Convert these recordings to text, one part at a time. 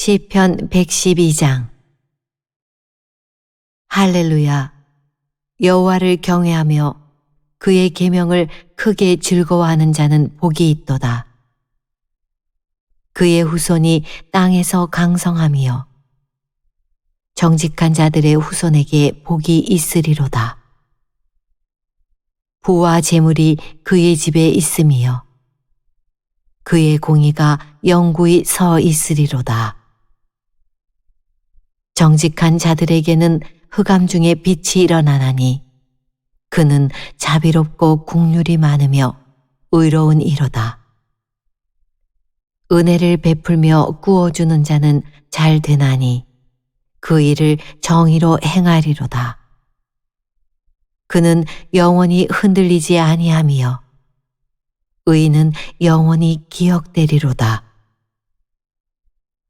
시편 112장 할렐루야 여호와를 경외하며 그의 계명을 크게 즐거워하는 자는 복이 있도다. 그의 후손이 땅에서 강성함이요 정직한 자들의 후손에게 복이 있으리로다. 부와 재물이 그의 집에 있음이요 그의 공의가 영구히 서 있으리로다. 정직한 자들에게는 흑암 중에 빛이 일어나나니 그는 자비롭고 국률이 많으며 의로운 이로다. 은혜를 베풀며 구워주는 자는 잘 되나니 그 일을 정의로 행하리로다. 그는 영원히 흔들리지 아니하며 의인은 영원히 기억되리로다.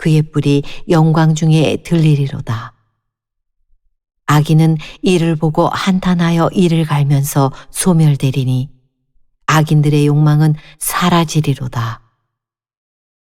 그의 뿔이 영광 중에 들리리로다. 악인은 이를 보고 한탄하여 이를 갈면서 소멸되리니 악인들의 욕망은 사라지리로다.